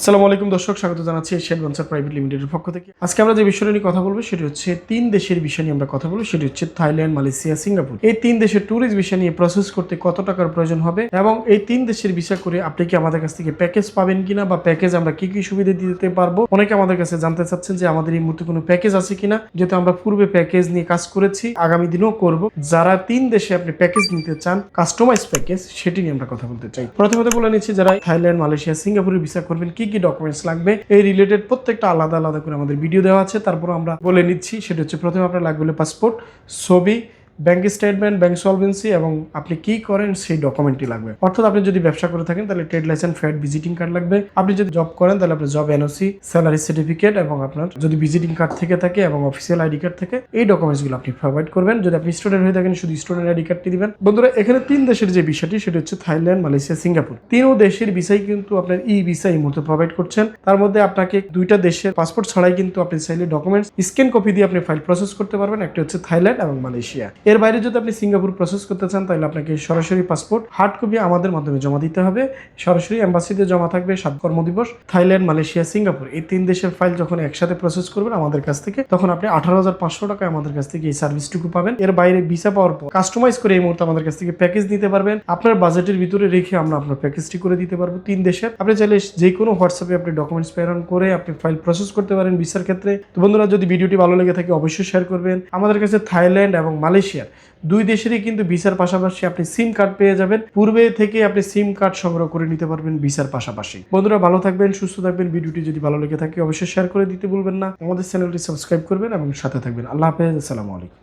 আসসালামু আলাইকুম দর্শক, স্বাগত জানাচ্ছি এশিয়ান ভেঞ্চার প্রাইভেট লিমিটেডের পক্ষ থেকে। আজকে আমরা যে বিষয় নিয়ে কথা বলব সেটি হচ্ছে তিন দেশের বিষয় নিয়ে আমরা কথা বলব, সেটি হচ্ছে থাইল্যান্ড, মালয়েশিয়া, সিঙ্গাপুর। এই তিন দেশের ট্যুরিস্ট ভিসা নিয়ে প্রসেস করতে কত টাকার প্রয়োজন হবে এবং এই তিন দেশের ভিসা করে আপনি কি আমাদের কাছ থেকে প্যাকেজ পাবেন কিনা বা প্যাকেজ আমরা কি কি সুবিধা দিতে পারব? অনেকে আমাদের কাছে জানতে চাচ্ছেন যে আমাদের এই মুহূর্তে কোনো প্যাকেজ আছে কিনা, যেহেতু আমরা পূর্বে প্যাকেজ নিয়ে কাজ করেছি, আগামী দিনেও করব। যারা তিন দেশে আপনি প্যাকেজ নিতে চান কাস্টমাইজ প্যাকেজ সেটি নিয়ে আমরা কথা বলতে চাই। প্রথমত বলে নিচ্ছি, যারা থাইল্যান্ড, মালয়েশিয়া, সিঙ্গাপুরের ভিসা করবেন কি কি ডকুমেন্টস লাগবে, এই রিলেটেড প্রত্যেকটা আলাদা আলাদা করে আমাদের ভিডিও দেওয়া আছে। তারপর আমরা বলে নিচ্ছি, সেটা হচ্ছে প্রথমে আপনার লাগবে পাসপোর্ট ছবি ব্যাংক স্টেটমেন্ট ব্যাংক সলভেন্সি এবং আপনি কি করেন সেই ডকুমেন্টটি লাগবে। অর্থাৎ আপনি যদি ব্যবসা করে থাকেন, তাহলে trade licence VAT visiting card লাগবে। আপনি যদি জব করেন, তাহলে আপনার জব এনওসি স্যালারি সার্টিফিকেট এবং আপনার যদি ভিজিটিং কার্ড থেকে থাকে এবং অফিসিয়াল আইডি কার্ড থেকে, এই ডকুমেন্টসগুলো আপনি প্রোভাইড করবেন। যদি আপনি স্টুডেন্ট হয়ে থাকেন, শুধু স্টুডেন্ট আইডি কার্ডটি দিবেন। বন্ধুরা, এখানে তিন দেশের যে বিষয়টি, সেটা হচ্ছে থাইল্যান্ড, মালয়েশিয়া, সিঙ্গাপুর। তিনও দেশের ভিসাই কিন্তু আপনার ই ভিসা এই মুহূর্তে প্রোভাইড করছেন। তার মধ্যে আপনাকে দুইটা দেশের পাসপোর্ট ছাড়াই কিন্তু আপনি চাইলে ডকুমেন্টস স্ক্যান কপি দিয়ে আপনি ফাইল প্রসেস করতে পারবেন। একটা হচ্ছে থাইল্যান্ড এবং মালয়েশিয়া। এর বাইরে যদি আপনি সিঙ্গাপুর প্রসেস করতে চান, তাহলে আপনাকে সরাসরি পাসপোর্ট হার্ড কপি আমাদের মাধ্যমে জমা দিতে হবে। সরাসরি এম্বাসিতে জমা থাকবে সাত কর্মদিবস থাইল্যান্ড, মালয়েশিয়া, সিঙ্গাপুর। এই তিন দেশের ফাইল যখন একসাথে প্রসেস করবেন আমাদের কাছ থেকে, তখন আপনি আঠারো হাজার পাঁচশো টাকা আমাদের কাছ থেকে এই সার্ভিসটুকু পাবেন। এর বাইরে ভিসা পাওয়ার পর কাস্টমাইজ করে এই মুহূর্তে আমাদের কাছ থেকে প্যাকেজ নিতে পারবেন। আপনার বাজেটের ভিতরে রেখে আমরা আপনার প্যাকেজটি করে দিতে পারব তিন দেশের। আপনি চাইলে যে কোনো হোয়াটসঅ্যাপে আপনি ডকুমেন্টস প্রেরণ করে আপনি ফাইল প্রসেস করতে পারেন ভিসার ক্ষেত্রে। তো বন্ধুরা, যদি ভিডিওটি ভালো লেগে থাকে, অবশ্যই শেয়ার করবেন। আমাদের কাছে থাইল্যান্ড এবং মালয়েশিয়ার দুই দেশেরই কিন্তু ভিসার পাশাপাশি আপনি সিম কার্ড পেয়ে যাবেন। পূর্বে থেকে আপনি সিম কার্ড সংগ্রহ করে নিতে পারবেন ভিসার পাশাপাশি। বন্ধুরা, ভালো থাকবেন, সুস্থ থাকবেন। ভিডিওটি যদি ভালো লেগে থাকে, অবশ্যই শেয়ার করে দিতে ভুলবেন না। আমাদের চ্যানেলটি সাবস্ক্রাইব করবেন এবং সাথে থাকবেন। আল্লাহ হাফেজ, আসসালামু আলাইকুম।